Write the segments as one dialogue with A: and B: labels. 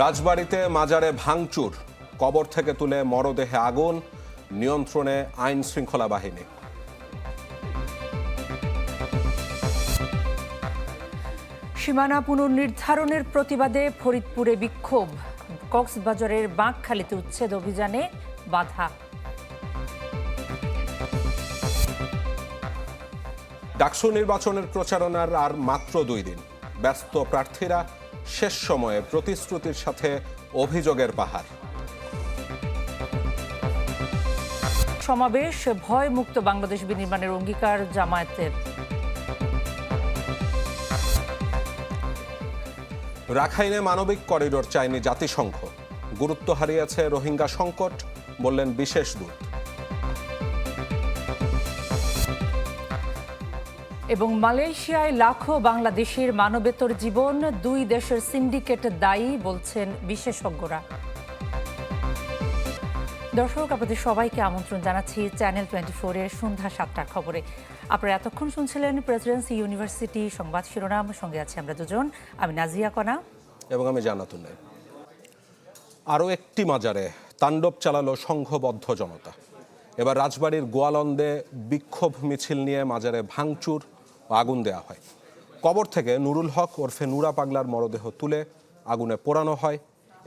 A: রাজবাড়িতে মাজারে ভাঙচুর কবর থেকে তুলে মরদেহে আগুন নিয়ন্ত্রণে আইন শৃঙ্খলা বাহিনী।
B: সীমানা পুনর্নির্ধারণের প্রতিবাদে ফরিদপুরে বিক্ষোভ। কক্সবাজারের বাঁকখালীতে উচ্ছেদ অভিযানে বাধা।
A: ডাকসু নির্বাচনের প্রচারণার আর মাত্র দুই দিন। ব্যস্ত প্রার্থীরা শেষ সময়ে প্রতিশ্রুতির সাথে অভিযোগের পাহাড়।
B: সমাবেশ ভয় মুক্ত বাংলাদেশ বিনির্মাণের অঙ্গীকার জামায়াতের।
A: রাখাইনে মানবিক করিডোর চায়নি জাতিসংঘ। গুরুত্ব হারিয়েছে রোহিঙ্গা সংকট বললেন বিশেষ দূত।
B: এবং মালয়েশিয়ায় লাখো বাংলাদেশের মানবেতর জীবন দুই দেশের সিন্ডিকেট দায়ী বলছেন বিশেষজ্ঞরা। দর্শক, আপনাদের সবাইকে আমন্ত্রণ জানাচ্ছি চ্যানেল টোয়েন্টি ফোরের সন্ধ্যা সাতটার খবরে। আপনারা এতক্ষণ শুনছিলেন প্রেসিডেন্সি ইউনিভার্সিটি সংবাদ শিরোনাম। সঙ্গে আছি আমরা দুজন। আমি নাজিয়া কণা
A: এবং আমি জানাতুন আরও একটি মাজারে তাণ্ডব চালালো সংঘবদ্ধ জনতা। এবার রাজবাড়ির গোয়ালন্দে বিক্ষোভ মিছিল নিয়ে মাজারে ভাঙচুর আগুন দেয়া হয়। কবর থেকে নুরুল হক ওরফে নুরা পাগলার মরদেহ তুলে আগুনে পোড়ানো হয়।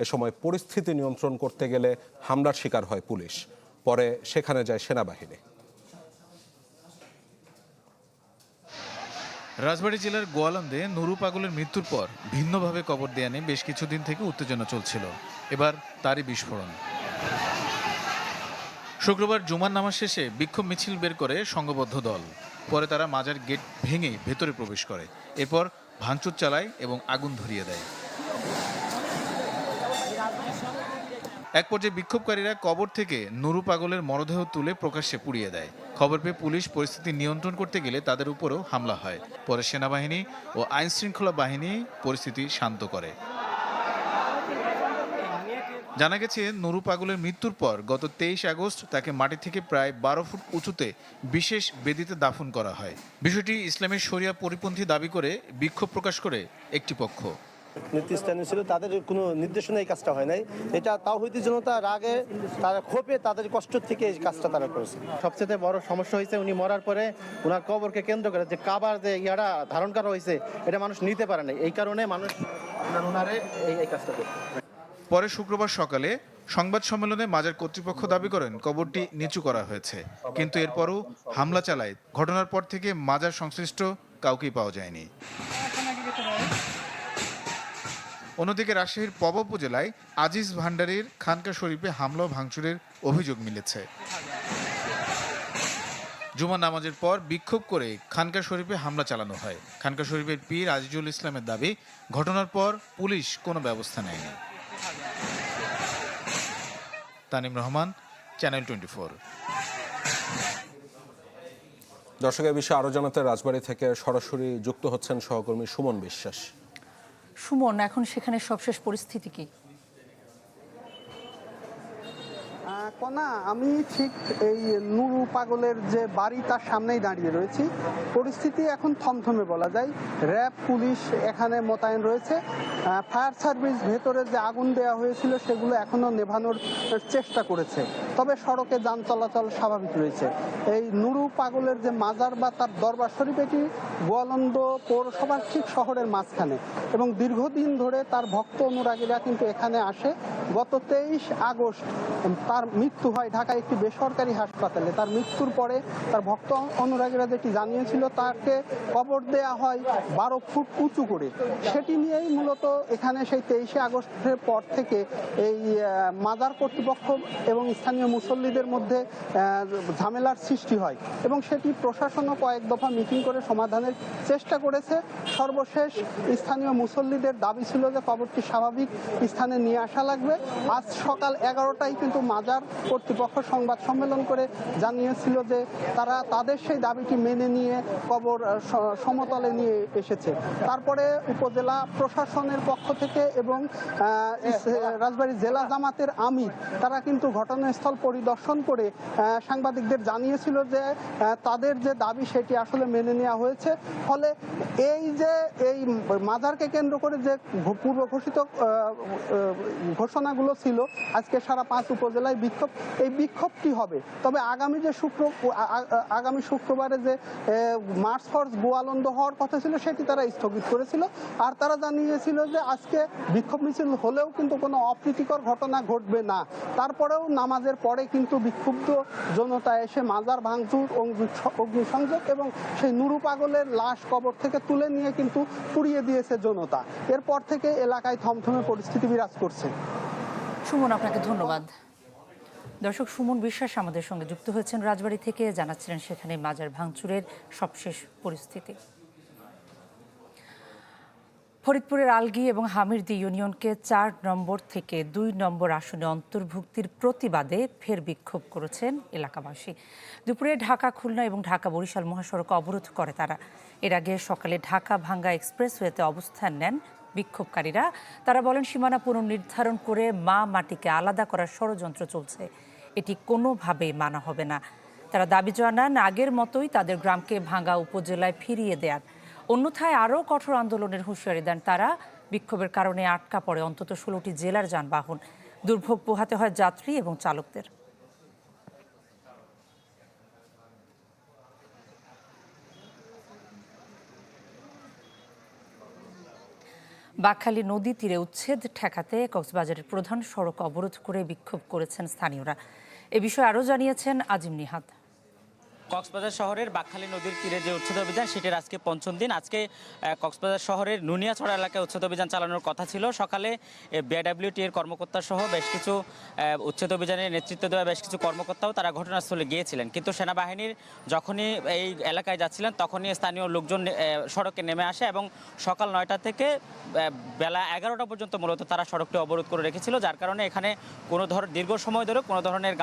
A: এ সময় পরিস্থিতি নিয়ন্ত্রণ করতে গেলে হামলার শিকার হয় পুলিশ। পরে সেখানে যায় সেনাবাহিনী।
C: রাজবাড়ী জেলার গোয়ালন্দে নুরু পাগলের মৃত্যুর পর ভিন্নভাবে কবর দেয়া নিয়ে বেশ কিছুদিন থেকে উত্তেজনা চলছিল। এবার তারই বিস্ফোরণ। শুক্রবার জুমার নামাজ শেষে বিক্ষোভ মিছিল বের করে সংঘবদ্ধ দল। পরে তারা মাজার গেট ভেঙে ভেতরে প্রবেশ করে। এরপর ভাঙচুর চালায় এবং আগুন ধরিয়ে দেয়। এক পর্যায়ে বিক্ষোভকারীরা কবর থেকে নুরু পাগলের মরদেহ তুলে প্রকাশ্যে পুড়িয়ে দেয়। খবর পেয়ে পুলিশ পরিস্থিতি নিয়ন্ত্রণ করতে গেলে তাদের উপরও হামলা হয়। পরে সেনাবাহিনী ও আইনশৃঙ্খলা বাহিনী পরিস্থিতি শান্ত করে। জানা গেছে নুরু পাগলের মৃত্যুর পর গত তেইশ আগস্ট তাকে মাটি থেকে প্রায় বারো ফুট উঁচুতে বিশেষ বেদিতে দাফন করা হয়। বিষয়টি ইসলামের শরিয়া পরিপন্থী দাবি করে বিক্ষোভ প্রকাশ করে একটি পক্ষ।
D: নেতৃস্থানীয় ছিল তাদের কোনো নির্দেশনা এই কাজটা হয় নাই। এটা তাও হইতে জনতা রাগে তারা ক্ষোভে তাদের কষ্ট থেকে এই কাজটা তারা করেছে। সবচেয়ে বড় সমস্যা হয়েছে উনি মরার পরে ওনার কবরকে কেন্দ্র করে যে কাবার যে ইয়াটা ধারণ করা হয়েছে এটা মানুষ নিতে পারে না এই কারণে মানুষ ওনারে এই এই কাজটা করছে।
C: পরে শুক্রবার সকালে সংবাদ সম্মেলনে মাজার কর্তৃপক্ষ দাবি করেন কবরটি নিচু করা হয়েছে। কিন্তু এরপরও হামলা চালায়। ঘটনার পর থেকে মাজার সংশ্লিষ্ট কাউকেই পাওয়া যায়নি। অন্যদিকে রাজশাহীর পব উপজেলায় আজিজ ভান্ডারীর খানকা শরীফে হামলা ভাঙচুরের অভিযোগ মিলেছে। জুমা নামাজের পর বিক্ষোভ করে খানকা শরীফে হামলা চালানো হয়। খানকা শরীফের পীর আজিজুল ইসলামের দাবি, ঘটনার পর পুলিশ কোনো ব্যবস্থা নেয়নি। Tanim Rahman channel twenty four
A: দর্শকের বিষয়ে আরও জানাতে রাজবাড়ি থেকে সরাসরি যুক্ত হচ্ছেন সহকর্মী সুমন বিশ্বাস।
B: সুমন এখন সেখানে সবশেষ পরিস্থিতি কি?
E: কনা আমি ঠিক এই নুরু পাগলের যে বাড়ি তার সামনেই দাঁড়িয়ে রয়েছি। পরিস্থিতি এখন থমথমে বলা যায়। র্যাব, পুলিশ এখানে মোতায়েন রয়েছে। ফায়ার সার্ভিস ভেতরে যে আগুন দেওয়া হয়েছিল সেগুলো এখনও নেভানোর চেষ্টা করেছে। তবে সড়কে যান চলাচল স্বাভাবিক রয়েছে। এই নুরু পাগলের যে মাজার বা তার দরবার শরীফ, এটি গোয়ালন্দ পৌরসভার ঠিক শহরের মাঝখানে এবং দীর্ঘদিন ধরে তার ভক্ত অনুরাগীরা কিন্তু এখানে আসে। গত তেইশ আগস্ট তার মৃত্যু হয় ঢাকায় একটি বেসরকারি হাসপাতালে। তার মৃত্যুর পরে তার ভক্ত অনুরাগীরা যেটি জানিয়েছিল, তাকে কবর দেয়া হয় বারো ফুট উঁচু করে। সেটি নিয়েই মূলত এখানে সেই তেইশে আগস্টের পর থেকে এই মাজার কর্তৃপক্ষ এবং স্থানীয় মুসল্লিদের মধ্যে ঝামেলার সৃষ্টি হয় এবং সেটি প্রশাসনও কয়েক দফা মিটিং করে সমাধানের চেষ্টা করেছে। সর্বশেষ স্থানীয় মুসল্লিদের দাবি ছিল যে কবরটি স্বাভাবিক স্থানে নিয়ে আসা লাগবে। আজ সকাল এগারোটায় কিন্তু মাজার কর্তৃপক্ষ সংবাদ সম্মেলন করে জানিয়েছিল যে তারা তাদের সেই দাবিটি মেনে নিয়ে কবর সমতলে নিয়ে এসেছে। তারপরে উপজেলা প্রশাসনের পক্ষ থেকে এবং রাজবাড়ী জেলা জামাতের আমির, তারা কিন্তু ঘটনাস্থল পরিদর্শন করে সাংবাদিকদের জানিয়েছিল যে তাদের যে দাবি সেটি আসলে মেনে নেওয়া হয়েছে। ফলে এই যে, এই মাজারকে কেন্দ্র করে যে পূর্ব ঘোষিত ঘোষণাগুলো ছিল, আজকে সারা পাঁচ উপজেলায় বিক্ষোভ এই বিক্ষোভটি হবে। তবে আগামী যে শুক্র আগামী শুক্রবারে যে মার্চ ফর্স গোয়ালন্দ হওয়ার কথা ছিল, সেটি তারা স্থগিত করেছিল। আর তারা জানিয়েছিল যে, আজকে বিক্ষোভ মিছিল হলেও কিন্তু কোনো অপ্রীতিকর ঘটনা ঘটবে না। তারপরেও নামাজের পরে কিন্তু বিক্ষুব্ধ জনতা এসে মাজার ভাঙচুর অগ্নিসংযোগ এবং সেই নুরু পাগলের লাশ কবর থেকে তুলে নিয়ে কিন্তু পুড়িয়ে দিয়েছে জনতা। এরপর থেকে এলাকায় থমথমে পরিস্থিতি বিরাজ করছে।
B: সুমন, আপনাকে ধন্যবাদ। দর্শক সুমন বিশ্বাস আমাদের সঙ্গে যুক্ত হয়েছেন রাজবাড়ি থেকে, জানাচ্ছিলেন সেখানে মাজার ভাঙচুরের সবশেষ পরিস্থিতি। ফরিদপুরের আলগি এবং হামিরদি ইউনিয়নকে চার নম্বর থেকে দুই নম্বর আসনে অন্তর্ভুক্তির প্রতিবাদে ফের বিক্ষোভ করেছেন এলাকাবাসী। দুপুরে ঢাকা, খুলনা এবং ঢাকা বরিশাল মহাসড়ক অবরোধ করে তারা। এর আগে সকালে ঢাকা ভাঙ্গা এক্সপ্রেসওয়েতে অবস্থান নেন বিক্ষোভকারীরা। তারা বলেন, সীমানা পুনর্নির্ধারণ করে মা মাটিকে আলাদা করার ষড়যন্ত্র চলছে। এটি কোনোভাবেই মানা হবে না। তারা দাবি জানান, আগের মতোই তাদের গ্রামকে ভাঙ্গা উপজেলায় ফিরিয়ে দেয়ার। অন্যথায় আরও কঠোর আন্দোলনের হুঁশিয়ারি দেন তারা। বিক্ষোভের কারণে আটকা পড়ে অন্তত ষোলোটি জেলার যানবাহন। দুর্ভোগ পোহাতে হয় যাত্রী এবং চালকদের। বাকখালী নদী তীরে উচ্ছেদ ঠেকাতে কক্সবাজারের প্রধান সড়ক অবরোধ করে বিক্ষোভ করেছেন স্থানীয়রা। এ বিষয়ে আরও জানিয়েছেন আজিম নিহাত।
F: কক্সবাজার শহরের বাকখালী নদীর তীরে যে উচ্ছেদ অভিযান, সেটির আজকে পঞ্চম দিন। আজকে কক্সবাজার শহরের নুনিয়াছড়া এলাকায় উচ্ছেদ অভিযান চালানোর কথা ছিল। সকালে বিআইডাব্লিউটি এর কর্মকর্তা সহ বেশ কিছু উচ্ছেদ অভিযানের নেতৃত্ব দেওয়া বেশ কিছু কর্মকর্তাও তারা ঘটনাস্থলে গিয়েছিলেন। কিন্তু সেনাবাহিনীর যখনই এই এলাকায় যাচ্ছিলেন, তখনই স্থানীয় লোকজন সড়কে নেমে আসে এবং সকাল নয়টা থেকে বেলা এগারোটা পর্যন্ত মূলত তারা সড়কটি অবরোধ করে রেখেছিল, যার কারণে এখানে কোনো ধর, দীর্ঘ সময় ধরে কোনো ধরনের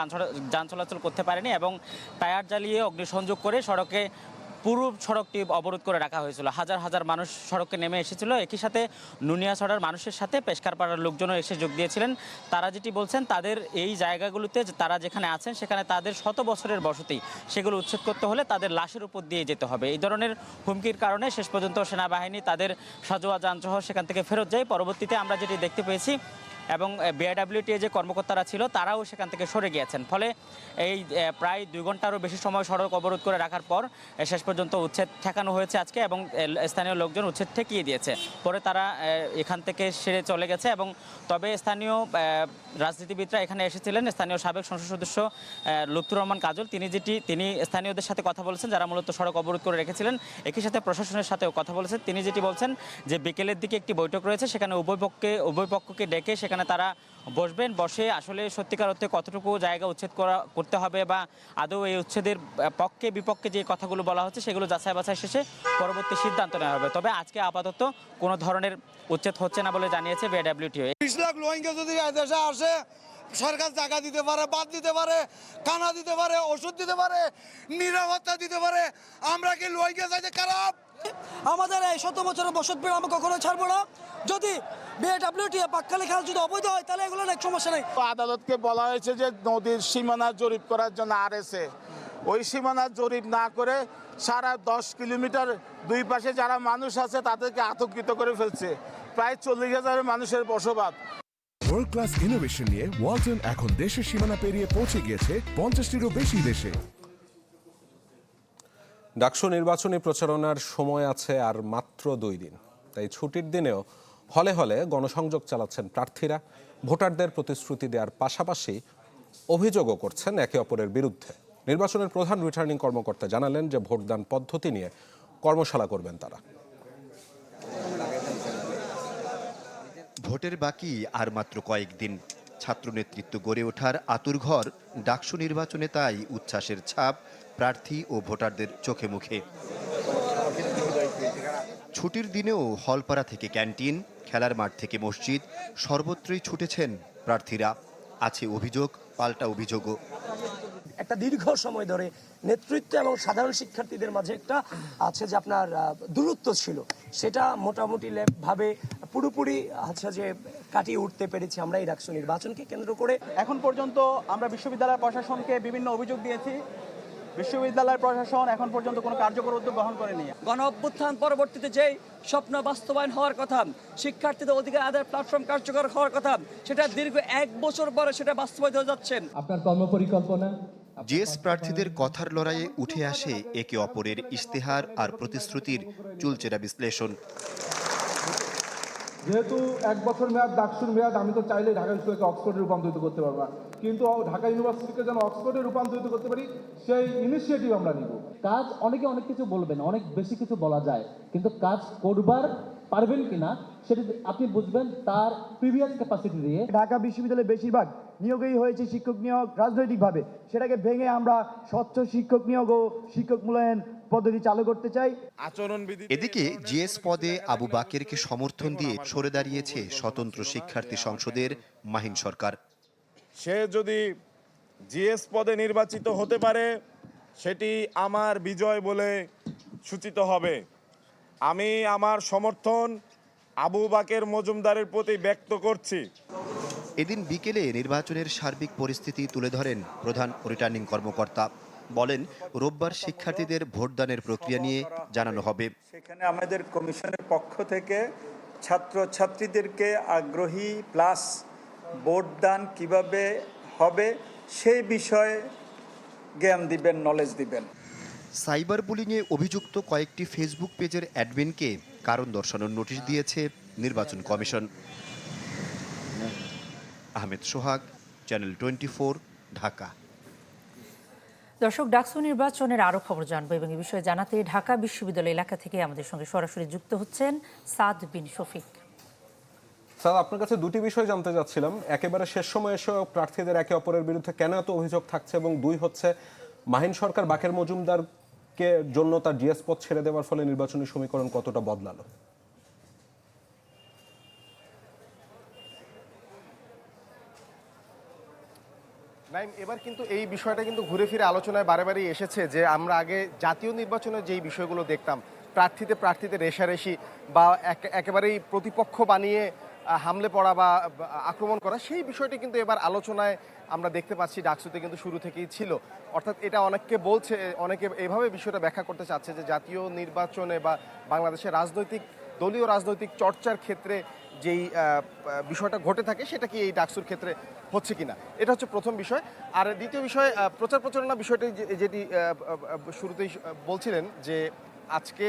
F: যান চলাচল করতে পারেনি এবং টায়ার জ্বালিয়ে অগ্নিসংযোগ করে সড়কে পুরো সড়কটি অবরোধ করে রাখা হয়েছিল। হাজার হাজার মানুষ সড়কে নেমে এসেছিল। একই সাথে নুনিয়াছড়ার মানুষের সাথে পেশকার পাড়ার লোকজনও এসে যোগ দিয়েছিলেন। তারা যেটি বলছেন, তাদের এই জায়গাগুলোতে তারা যেখানে আছেন, সেখানে তাদের শত বছরের বসতি, সেগুলো উচ্ছেদ করতে হলে তাদের লাশের উপর দিয়ে যেতে হবে। এই ধরনের হুমকির কারণে শেষ পর্যন্ত সেনাবাহিনী তাদের সাজোয়া যানসহ সেখান থেকে ফেরত যায়। পরবর্তীতে আমরা যেটি দেখতে পেয়েছি এবং বিআইডাব্লিউটি যে কর্মকর্তারা ছিল, তারাও সেখান থেকে সরে গিয়েছেন। ফলে এই প্রায় দুই ঘন্টারও বেশি সময় সড়ক অবরোধ করে রাখার পর শেষ পর্যন্ত উচ্ছেদ ঠেকানো হয়েছে আজকে এবং স্থানীয় লোকজন উচ্ছেদ ঠেকিয়ে দিয়েছে। পরে তারা এখান থেকে সেরে চলে গেছে এবং তবে স্থানীয় রাজনীতিবিদরা এখানে এসেছিলেন। স্থানীয় সাবেক সংসদ সদস্য লুৎফুর রহমান কাজল, তিনি যেটি, তিনি স্থানীয়দের সাথে কথা বলেছেন, যারা মূলত সড়ক অবরোধ করে রেখেছিলেন, একই সাথে প্রশাসনের সাথেও কথা বলেছেন। তিনি যেটি বলছেন যে, বিকেলের দিকে একটি বৈঠক রয়েছে, সেখানে উভয় পক্ষে, উভয় পক্ষকে ডেকে সেখানে তারা বসবেন, বসে আসলে সত্যিকার অর্থে কতটুকু জায়গা উচ্ছেদ করা, করতে হবে বা আদৌ এই উচ্ছেদের পক্ষে, বিপক্ষে যে কথাগুলো বলা হচ্ছে সেগুলো যাচাই বাছাই শেষে পরবর্তী সিদ্ধান্ত নেওয়া হবে। তবে আজকে আপাতত কোনো ধরনের উচ্ছেদ হচ্ছে না বলে জানিয়েছে বিআইডাব্লিউটিও
G: বিশ লাখ যদি আসে, সরকার টাকা দিতে পারে বাদ দিতে পারে খানা দিতে পারে, ওষুধ দিতে পারে, নিরাপত্তা দিতে পারে, আমরা কি রোহিঙ্গা চাইতে খারাপ?
H: আমাদের এই শত বছরের বসত বিড় আমরা কখনো ছাড়বো না। যদি বিএডাব্লিউটি পাকখালি খাল যদি অবৈধ হয় তাহলে এগুলো এক সমস্যা নেই।
I: আদালতকে বলা হয়েছে যে নদীর সীমানা জরিপ করার জন্য আর ওই সীমানা জরিপ না করে সারা দশ কিলোমিটার দুই পাশে যারা মানুষ আছে তাদেরকে আতঙ্কিত করে ফেলছে। প্রায় চল্লিশ হাজার মানুষের বসবাস।
J: ওয়ার্ল্ড ক্লাস ইনোভেশন নিয়ে ওয়ালটন এখন দেশের সীমানা পেরিয়ে পৌঁছে গিয়েছে পঞ্চাশটিরও বেশি দেশে।
A: ডাকসু নির্বাচনী প্রচারণার সময় আছে আর মাত্র দুই দিন। তাই ছুটির দিনেও হলে হলে গণসংযোগ চালাচ্ছেন প্রার্থীরা। ভোটারদের প্রতিশ্রুতি দেওয়ার পাশাপাশি অভিযোগও করছেন একে অপরের বিরুদ্ধে। নির্বাচনের প্রধান রিটার্নিং কর্মকর্তা জানালেন যে ভোটদান পদ্ধতি নিয়ে কর্মশালা করবেন তারা।
K: ভোটের বাকি আর মাত্র কয়েকদিন। ছাত্র নেতৃত্ব গড়ে ওঠার আতুরঘর ডাকসু নির্বাচনে তাই উচ্ছ্বাসের ছাপ। প্রার্থী ও ভোটারদের চোখে মুখে। ছুটির দিনেও হলপাড়া থেকে ক্যান্টিন খেলার মাঠ থেকে মসজিদ সর্বত্রই ছুটেছেন প্রার্থীরা। আছে অভিযোগ পাল্টা অভিযোগও।
H: একটা দীর্ঘ সময় ধরে নেতৃত্ব এবং সাধারণ শিক্ষার্থীদের মাঝে একটা আছে যে আপনার দূরত্ব ছিল। সেটা মোটামুটি ভাবে পুরোপুরি হচ্ছে যে কাটিয়ে উঠতে পেরেছি আমরা এই ডাকসু নির্বাচনকে কেন্দ্র করে।
D: এখন পর্যন্ত আমরা বিশ্ববিদ্যালয় প্রশাসনকে বিভিন্ন অভিযোগ দিয়েছি। বিশ্ববিদ্যালয় প্রশাসন এখন পর্যন্ত কোনো কার্যকর উদ্যোগ গ্রহণ করেনি।
H: গণ অভ্যুত্থান পরবর্তীতে যেই স্বপ্ন বাস্তবায়ন হওয়ার কথা শিক্ষার্থীদের অধিকার আদায়ের প্ল্যাটফর্ম কার্যকর হওয়ার কথা সেটা দীর্ঘ এক বছর পরে সেটা বাস্তবায়িত হয়ে যাচ্ছেন
L: আপনার কর্মপরিকল্পনা?
K: জিএস প্রার্থীদের কথার লড়াইয়ে উঠে আসে একে অপরের ইশতেহার আর প্রতিশ্রুতির চুলচেরা বিশ্লেষণ।
L: যেহেতু এক বছর মেয়াদ ডাকসুর মেয়াদ আমি তো চাইলে ঢাকা বিশ্ববিদ্যালয়কে অক্সফোর্ডে রূপান্তরিত করতে পারব না। কিন্তু ঢাকা ইউনিভার্সিটিকে যেন অক্সফোর্ডে রূপান্তরিত করতে পারি সেই ইনিশিয়েটিভ আমরা নিব।
M: কাজ অনেকে অনেক কিছু বলবেন অনেক বেশি কিছু বলা যায় কিন্তু কাজ করবার পারবেন কিনা সেটা আপনি বুঝবেন তার প্রিভিয়াস ক্যাপাসিটি দিয়ে।
L: ঢাকা বিশ্ববিদ্যালয়ে বেশিরভাগ নিয়োগই হয়েছে শিক্ষক নিয়োগ রাজনৈতিকভাবে। সেটাকে ভেঙে আমরা স্বচ্ছ শিক্ষক নিয়োগ ও শিক্ষক মূল্যায়ন পদ্ধতি চালু করতে চাই।
I: আচরণবিধি
K: এদিকে জিএস পদে আবু বাকেরকে সমর্থন দিয়ে সরে দাঁড়িয়েছে স্বতন্ত্র শিক্ষার্থী সংসদের মাহিন সরকার।
I: সে যদি জিএস পদে নির্বাচিত হতে পারে সেটি আমার বিজয় বলে সূচিত হবে। আমি আমার সমর্থন আবু বাকের মজুমদারের প্রতি ব্যক্ত করছি।
K: এদিন বিকেলে নির্বাচনের সার্বিক পরিস্থিতি তুলে ধরেন প্রধান রিটার্নিং কর্মকর্তা। বলেন রোববার শিক্ষার্থীদের ভোটদানের প্রক্রিয়া নিয়ে জানানো হবে।
L: সেখানে আমাদের কমিশনের পক্ষ থেকে ছাত্র ছাত্রীদেরকে আগ্রহী প্লাস ভোটদান কীভাবে হবে সেই বিষয়ে জ্ঞান দিবেন নলেজ দিবেন।
K: সাইবার বুলিংয়ে অভিযুক্ত কয়েকটি ফেসবুক পেজের অ্যাডমিনকে কারণ দর্শানোর নোটিশ দিয়েছে নির্বাচন commission. Ahmed Sohag channel twenty Dhaka.
B: দর্শক ডাকসু নির্বাচনের আরও খবর জানব এবং এই বিষয়ে জানাতে ঢাকা বিশ্ববিদ্যালয় এলাকা থেকে আমাদের সঙ্গে সরাসরি যুক্ত হচ্ছেন সাদ বিন শফিক।
A: স্যার, আপনার কাছে দুটি বিষয় জানতে চাচ্ছিলাম। একেবারে শেষ সময় এসে প্রার্থীদের একে অপরের বিরুদ্ধে কেন এত অভিযোগ থাকছে এবং দুই হচ্ছে, মাহিন সরকার বাকের মজুমদারকে জন্য তার জিএস পদ ছেড়ে দেওয়ার ফলে নির্বাচনী সমীকরণ কতটা বদলালো?
D: নাইম এবার কিন্তু এই বিষয়টা কিন্তু ঘুরে ফিরে আলোচনায় বারে এসেছে যে আমরা আগে জাতীয় নির্বাচনে যেই বিষয়গুলো দেখতাম, প্রার্থীতে প্রার্থীতে রেশারেশি বা এক- একেবারেই প্রতিপক্ষ বানিয়ে হামলে পড়া বা আক্রমণ করা, সেই বিষয়টি কিন্তু এবার আলোচনায় আমরা দেখতে পাচ্ছি, ডাকসুতে কিন্তু শুরু থেকেই ছিল। অর্থাৎ এটা অনেককে বলছে, অনেকে এভাবে বিষয়টা ব্যাখ্যা করতে চাচ্ছে যে জাতীয় নির্বাচনে বা বাংলাদেশের রাজনৈতিক, দলীয় রাজনৈতিক চর্চার ক্ষেত্রে যেই বিষয়টা ঘটে থাকে, সেটা কি এই ডাকসুর ক্ষেত্রে হচ্ছে কিনা? এটা হচ্ছে প্রথম বিষয়। আর দ্বিতীয় বিষয় প্রচার প্রচারণা বিষয়টি যেটি শুরুতেই বলছিলেন যে আজকে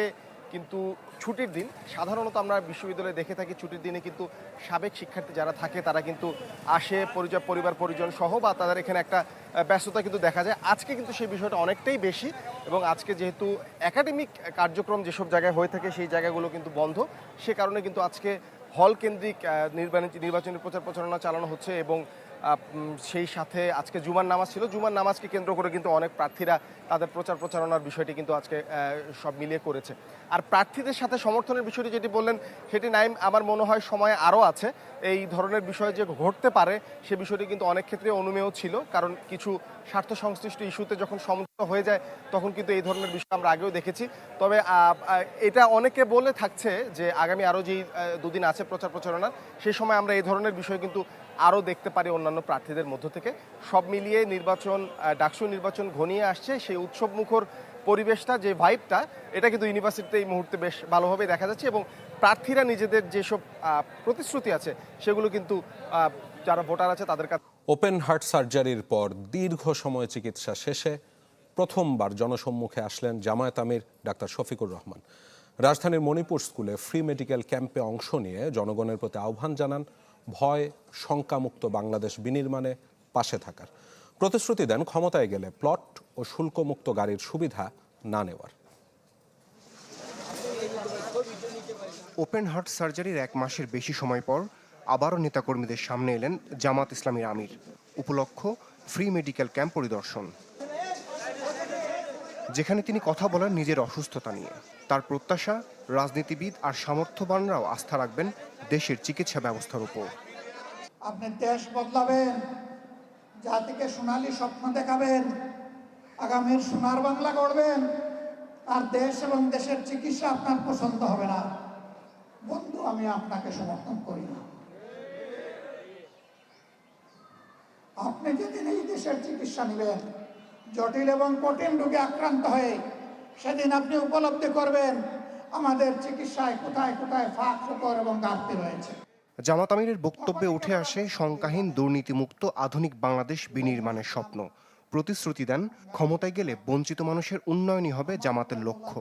D: কিন্তু ছুটির দিন, সাধারণত আমরা বিশ্ববিদ্যালয়ে দেখে থাকি ছুটির দিনে কিন্তু সাবেক শিক্ষার্থী যারা থাকে, তারা কিন্তু আসে, পরিচয়, পরিবার, পরিজন সহ বা তাদের এখানে একটা ব্যস্ততা কিন্তু দেখা যায়। আজকে কিন্তু সেই বিষয়টা অনেকটাই বেশি এবং আজকে যেহেতু একাডেমিক কার্যক্রম যেসব জায়গায় হয়ে থাকে, সেই জায়গাগুলো কিন্তু বন্ধ। সে কারণে কিন্তু আজকে হল কেন্দ্রিক নির্বাচনী প্রচার প্রচারণা চালানো হচ্ছে এবং সেই সাথে আজকে জুমার নামাজ ছিল। জুমার নামাজকে কেন্দ্র করে কিন্তু অনেক প্রার্থীরা তাদের প্রচার প্রচারণার বিষয়টি কিন্তু আজকে সব মিলিয়ে করেছে। আর প্রার্থীদের সাথে সমর্থনের বিষয়টি যেটি বললেন, সেটি নাইম, আমার মনে হয় সময় আরও আছে। এই ধরনের বিষয় যে ঘটতে পারে, সে বিষয়টি কিন্তু অনেক ক্ষেত্রে অনুমেয় ছিল। কারণ কিছু স্বার্থ সংশ্লিষ্ট ইস্যুতে যখন সমঝোতা হয়ে যায়, তখন কিন্তু এই ধরনের বিষয় আমরা আগেও দেখেছি। তবে এটা অনেকে বলে থাকছে যে, আগামী আরও যেই দুদিন আছে প্রচার প্রচারণার সেই সময় আমরা এই ধরনের বিষয় কিন্তু আরও দেখতে পারি অন্যান্য প্রার্থীদের মধ্য থেকে। সব মিলিয়ে নির্বাচন ডাকসু নির্বাচন ঘনিয়ে আসছে। সেই উৎসব মুখর পরিবেশটা, যে ভাইবটা, এটা কিন্তু ইউনিভার্সিটিতে এই মুহূর্তে বেশ ভালোভাবে দেখা যাচ্ছে এবং প্রার্থীরা নিজেদের যেসব প্রতিশ্রুতি আছে, সেগুলো কিন্তু যারা ভোটার আছে তাদের কাছে
A: ওপেন হার্ট সার্জারির পর দীর্ঘ সময় চিকিৎসা শেষে প্রথমবার জনসম্মুখে আসলেন জামায়াত আমির ডাক্তার শফিকুর রহমান। রাজধানীর মণিপুর স্কুলে ফ্রি মেডিকেল ক্যাম্পে অংশ নিয়ে জনগণের প্রতি আহ্বান জানান ভয়, শঙ্কামুক্ত বাংলাদেশ বিনির্মাণে পাশে থাকার। প্রতিশ্রুতি দেন ক্ষমতায় গেলে প্লট ও শুল্কমুক্ত গাড়ির সুবিধা না নেওয়ার।
L: ওপেন হার্ট সার্জারির এক মাসের বেশি সময় পর আবারও নেতাকর্মীদের সামনে এলেন জামাত ইসলামীর আমির। উপলক্ষ, ফ্রি মেডিকেল ক্যাম্প পরিদর্শন। যেখানে তিনি কথা বলেন নিজের অসুস্থতা নিয়ে। তার প্রত্যাশা, রাজনীতিবিদ আর সামর্থ্যবানরাও আস্থা রাখবেন দেশের চিকিৎসা ব্যবস্থার উপর। আপনি দেশ বদলাবেন,
N: জাতিকে সোনালী স্বপ্ন দেখাবেন, আগামীর সোনার বাংলা গড়বেন, আর দেশ এবং দেশের চিকিৎসা আপনার পছন্দ হবে না। বন্ধু, আমি আপনাকে সমর্থন করি না। আপনি যেদিন এই দেশের চিকিৎসা নেবেন জটিল এবং কঠিন রোগে আক্রান্ত হয়ে সেদিন আপনি উপলব্ধি করবেন আমাদের চিকিৎসায় কোথায় কোথায় ফাঁক ফোকর এবং ঘাটতি রয়েছে।
O: জামাত আমিরের বক্তব্যে উঠে আসে শঙ্কাহীন দুর্নীতিমুক্ত আধুনিক বাংলাদেশ বিনির্মাণের স্বপ্ন। প্রতিশ্রুতি দেন ক্ষমতায় গেলে বঞ্চিত মানুষের উন্নয়নই হবে জামাতের লক্ষ্য।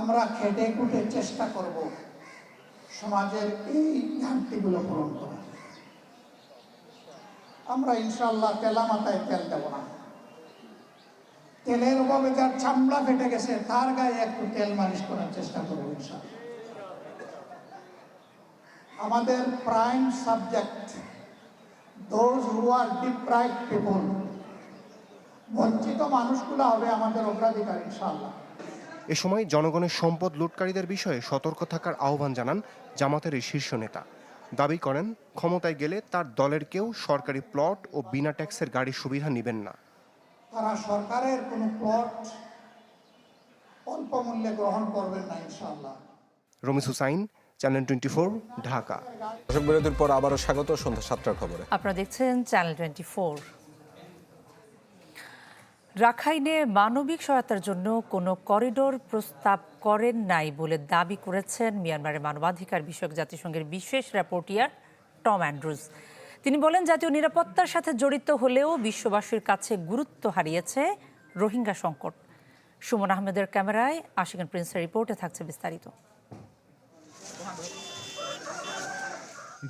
N: আমরা খেটে খুঁটে চেষ্টা করব সমাজের এই ঘাটতিগুলো পূরণ করার। আমরা ইনশাল্লাহ তেলা মাথায় তেল দেব না। তেলের অভাবে যার চামড়া ফেটে গেছে, তার গায়ে একটু তেল মালিশ করার চেষ্টা করব আমাদের prime subject those who are deprive people বঞ্চিত মানুষগুলো হবে আমাদের অগ্রাধিকার ইনশাল্লাহ
O: এ সময় জনগণের সম্পদ লুটকারীদের বিষয়ে সতর্ক থাকার আহ্বান জানান জামাতের এই শীর্ষ নেতা। দাবি করেন, ক্ষমতায় গেলে তার দলের কেউ সরকারি প্লট ও বিনা ট্যাক্সের গাড়ির সুবিধা নেবেন না।
N: তারা সরকারের কোনো প্লট অল্প মূল্যে গ্রহণ করবেন না ইনশাল্লাহ
O: রমিস হুসাইন চ্যানেল টোয়েন্টি ঢাকা।
A: দর্শক বিরতির পর আবারও স্বাগত সন্ধ্যা সাতটার খবরে।
B: আপনারা দেখছেন চ্যানেল টোয়েন্টি ফোর। রাখাইনে মানবিক সহায়তার জন্য কোনো করিডোর প্রস্তাব করেন নাই বলে দাবি করেছেন মিয়ানমারের মানবাধিকার বিষয়ক জাতিসংঘের বিশেষ র্যাপোর্টিয়ার টম অ্যান্ড্রুজ। তিনি বলেন, জাতীয় নিরাপত্তার সাথে জড়িত হলেও বিশ্ববাসীর কাছে গুরুত্ব হারিয়েছে রোহিঙ্গা সংকট। সুমন আহমেদের ক্যামেরায় আশিকান প্রিন্সের রিপোর্টে থাকছে বিস্তারিত।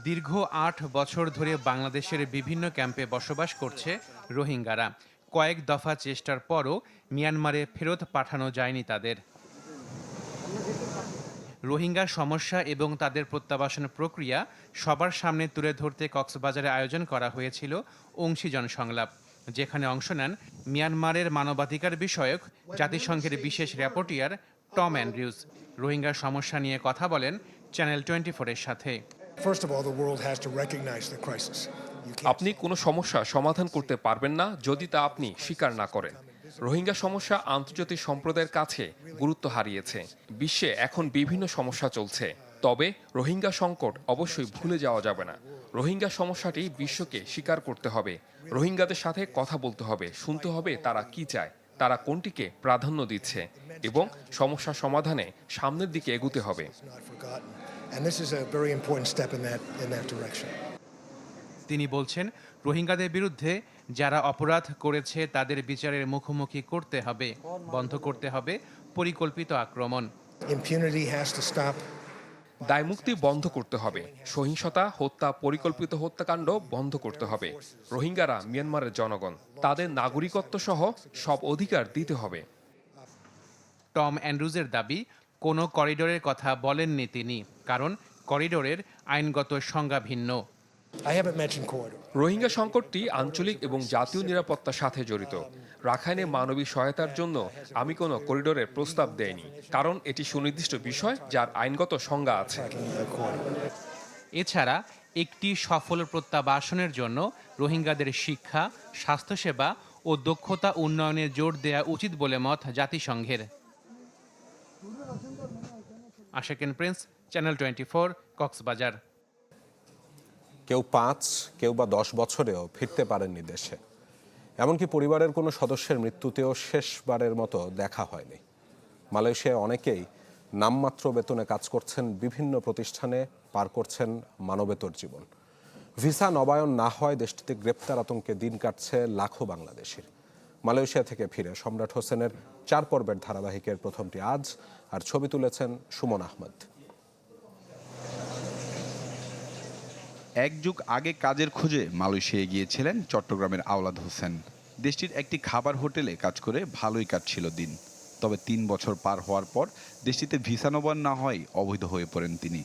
P: দীর্ঘ আট বছর ধরে বাংলাদেশের বিভিন্ন ক্যাম্পে বসবাস করছে রোহিঙ্গারা। কয়েক দফা চেষ্টার পরও মিয়ানমারে ফেরত পাঠানো যায়নি তাদের। রোহিঙ্গার সমস্যা এবং তাদের প্রত্যাবাসন প্রক্রিয়া সবার সামনে তুলে ধরতে কক্সবাজারে আয়োজন করা হয়েছিল অংশীজন সংলাপ যেখানে অংশ নেন মিয়ানমারের মানবাধিকার বিষয়ক জাতিসংঘের বিশেষ র্যাপোর্টিয়ার টম অ্যান্ড্রিউজ রোহিঙ্গার সমস্যা নিয়ে কথা বলেন চ্যানেল টোয়েন্টি ফোরের সাথে।
Q: আপনি কোনো সমস্যা সমাধান করতে পারবেন না যদি তা আপনি স্বীকার না করেন। রোহিঙ্গা সমস্যা আন্তর্জাতিক সম্প্রদায়ের কাছে গুরুত্ব হারিয়েছে। বিশ্বে এখন বিভিন্ন সমস্যা চলছে। তবে রোহিঙ্গা সংকট অবশ্যই ভুলে যাওয়া যাবে না। রোহিঙ্গা সমস্যাটি বিশ্বকে স্বীকার করতে হবে। রোহিঙ্গাদের সাথে কথা বলতে হবে শুনতে হবে তারা কি চায় তারা কোনটিকে প্রাধান্য দিচ্ছে এবং সমস্যা সমাধানে সামনের দিকে এগুতে হবে.
P: তিনি বলছেন রোহিঙ্গাদের বিরুদ্ধে যারা অপরাধ করেছে তাদের বিচারের মুখোমুখি করতে হবে বন্ধ করতে হবে পরিকল্পিত আক্রমণ.
Q: দায়মুক্তি বন্ধ করতে হবে সহিংসতা হত্যা পরিকল্পিত হত্যাকাণ্ড বন্ধ করতে হবে রোহিঙ্গারা মিয়ানমারের জনগণ তাদের নাগরিকত্ব সহ সব অধিকার দিতে হবে।
P: টম অ্যান্ড্রুজের দাবি কোনো করিডোরের কথা বলেননি তিনি কারণ করিডোরের আইনগত সংজ্ঞা ভিন্ন।
R: I haven't mentioned corridor.
Q: Rohingya সংকটটি আঞ্চলিক এবং জাতীয় নিরাপত্তার সাথে জড়িত। রাখাইনে মানবিক সহায়তার জন্য আমি কোনো করিডোরের প্রস্তাব দেইনি কারণ এটি সুনির্দিষ্ট বিষয় যার আইনগত সংজ্ঞা আছে।
P: এছাড়া একটি সফল প্রত্যাবাসনের জন্য রোহিঙ্গাদের শিক্ষা স্বাস্থ্যসেবা ও দক্ষতা উন্নয়নে জোর দেয়া উচিত বলে মত জাতিসংঘের। আশেকেন Prince channel twenty four Cox's Bazar.
A: কেউ পাঁচ, কেউ বা দশ বছরেও ফিরতে পারেননি দেশে। এমনকি পরিবারের কোনো সদস্যের মৃত্যুতেও শেষবারের মতো দেখা হয়নি। মালয়েশিয়ায় অনেকেই নামমাত্র বেতনে কাজ করছেন, বিভিন্ন প্রতিষ্ঠানে পার করছেন মানবেতর জীবন। ভিসা নবায়ন না হয় দেশটিতে গ্রেপ্তার আতঙ্কে দিন কাটছে লাখো বাংলাদেশির। মালয়েশিয়া থেকে ফিরে সম্রাট হোসেনের চার পর্বের ধারাবাহিকের প্রথমটি আজ, আর ছবি তুলেছেন সুমন আহমদ।
S: এক যুগ আগে কাজের খোঁজে মালয়েশিয়ায় গিয়েছিলেন চট্টগ্রামের আওলাদ হোসেন। দেশটির একটি খাবার হোটেলে কাজ করে ভালোই কাটছিল দিন। তবে তিন বছর পার হওয়ার পর দেশটিতে ভিসা নবায়ন না হয় অবৈধ হয়ে পড়েন তিনি।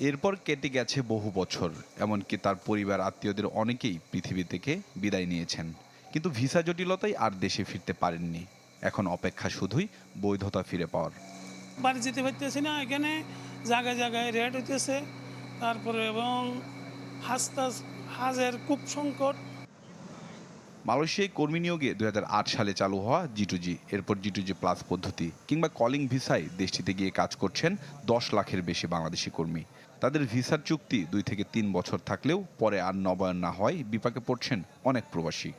S: এরপর কেটে গেছে বহু বছর, এমনকি তার পরিবার আত্মীয়দের অনেকেই পৃথিবী থেকে বিদায় নিয়েছেন। কিন্তু ভিসা জটিলতাই আর দেশে ফিরতে পারেননি। এখন অপেক্ষা শুধুই বৈধতা ফিরে পাওয়ার।
T: বাড়ি যেতে পারতেছি না, এখানে জায়গায় জায়গায় রেড হইতেছে। তারপরে এবং হাসতাস কাজের খুব সংকট।
S: মালয়েশিয়ায় কর্মী নিয়োগে দুই হাজার আট সালে চালু হওয়া জিটুজি এরপর জিটুজি প্লাস পদ্ধতি কিংবা কলিং ভিসায় দেশটিতে গিয়ে কাজ করছেন দশ লাখের বেশি বাংলাদেশি কর্মী। তাদের ভিসার চুক্তি দুই থেকে তিন বছর থাকলেও পরে আর নবায়ন না হয় বিপাকে পড়ছেন অনেক প্রবাসী।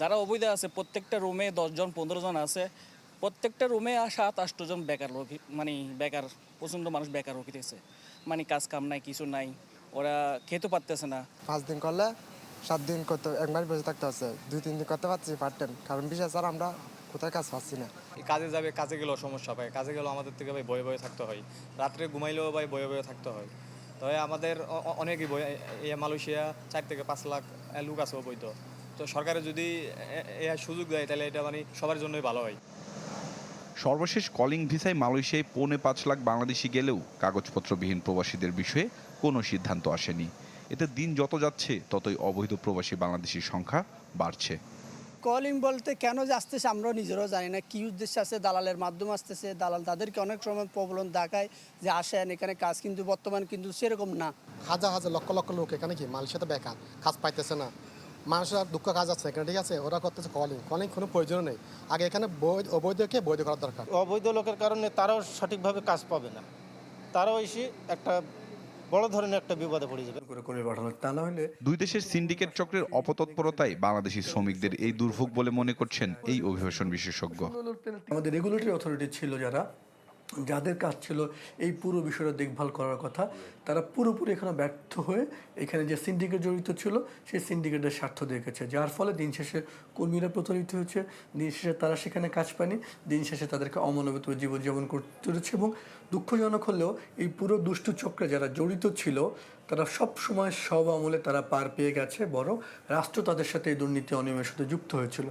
U: যারা অবৈধ আছে প্রত্যেকটা রুমে দশজন পনেরো জন আছে। প্রত্যেকটা রুমে সাত আটজন বেকার মানে বেকার প্রচণ্ড মানুষ বেকার রকিতেছে মানে কাজ কাম নাই কিছু নাই ওরা খেতে পারতেছে না।
V: পাঁচ দিন করলে সাত দিন করতে এক মাস বসে থাকতে হচ্ছে। দুই তিন দিন করতে পারছি পার্ট টাইম কারণ বিশেষ স্যার আমরা কোথায় কাজ পাচ্ছি না।
W: কাজে যাবে কাজে গেলেও সমস্যা পায় কাজে গেলেও আমাদের থেকে ভাই বয়ে বয়ে থাকতে হয়। রাত্রে ঘুমাইলেও ভাই বয়ে বয়ে থাকতে হয়। তবে আমাদের অনেকই বই এই মালয়েশিয়া চার থেকে পাঁচ লাখ লোক আছে অবৈধ। তো তো সরকারে যদি এ- এ সুযোগ দেয় তাহলে এটা মানে সবার জন্যই ভালো হয়।
S: সর্বশেষ কলিং ভিসায় মালয়েশিয়ায় পৌনে পাঁচ লাখ বাংলাদেশি গেলেও কাগজপত্রবিহীন প্রবাসীদের বিষয়ে কোনো সিদ্ধান্ত আসেনি। এতে দিন যত যাচ্ছে ততই অবৈধ প্রবাসী বাংলাদেশির সংখ্যা বাড়ছে।
X: কলিং বলতে কেন যে আসতেছে আমরাও নিজেরাও জানি না। কী উদ্দেশ্যে আছে দালালের মাধ্যমে আসতেছে। দালাল তাদেরকে অনেক সময় প্রবলন দেখায় যে আসেন এখানে কাজ কিন্তু বর্তমান কিন্তু সেরকম না।
R: হাজার হাজার লক্ষ লক্ষ লোক এখানে কি? মালয়েশিয়াতে বেকার কাজ পাইতেছে না। মানুষের আর দুঃখ কাজ আছে এখানে ঠিক আছে? ওরা করতেছে কলিং কলিং কোনো প্রয়োজন নেই। আগে এখানে বৈধ অবৈধকে বৈধ করার দরকার।
D: অবৈধ লোকের কারণে তারাও সঠিকভাবে কাজ পাবে না। তারাও এসে একটা বড় ধরনের একটা বিপদে পড়ে যাবে। করে করে পাঠানো। তা না হলে
S: দুই দেশের সিন্ডিকেট চক্রের অপতৎপরতায় বাংলাদেশি শ্রমিকদের এই দুর্ভোগ বলে মনে করছেন এই অভিবাসন বিশেষজ্ঞ।
Y: আমাদের রেগুলেটরি অথরিটি ছিল যারা যাদের কাজ ছিল এই পুরো বিষয়টা দেখভাল করার কথা, তারা পুরোপুরি এখানে ব্যর্থ হয়ে এখানে যে সিন্ডিকেট জড়িত ছিল, সেই সিন্ডিকেটের স্বার্থ দেখেছে যার ফলে দিন শেষে কর্মীরা প্রতারিত হয়েছে, দিন শেষে তারা সেখানে কাজ পায়নি, দিন শেষে তাদেরকে অমানবিত জীবনযাপন করতে হচ্ছে এবং দুঃখজনক হলেও এই পুরো দুষ্টু চক্রে যারা জড়িত ছিল, তারা সব সময় সব আমলে তারা পার পেয়ে গেছে বড় রাষ্ট্র তাদের সাথে এই দুর্নীতি অনিয়মের সাথে যুক্ত হয়েছিল।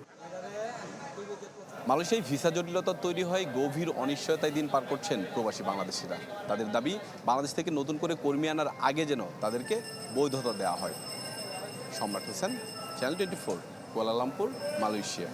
Z: মালয়েশিয়ায় ভিসা জটিলতা তৈরি হয়, গভীর অনিশ্চয়তায় দিন পার করছেন প্রবাসী বাংলাদেশিরা। তাদের দাবি, বাংলাদেশ থেকে নতুন করে কর্মী আনার আগে যেন তাদেরকে বৈধতা দেওয়া হয়। Samrat Hossain channel twenty four Kuala Lumpur Malaysia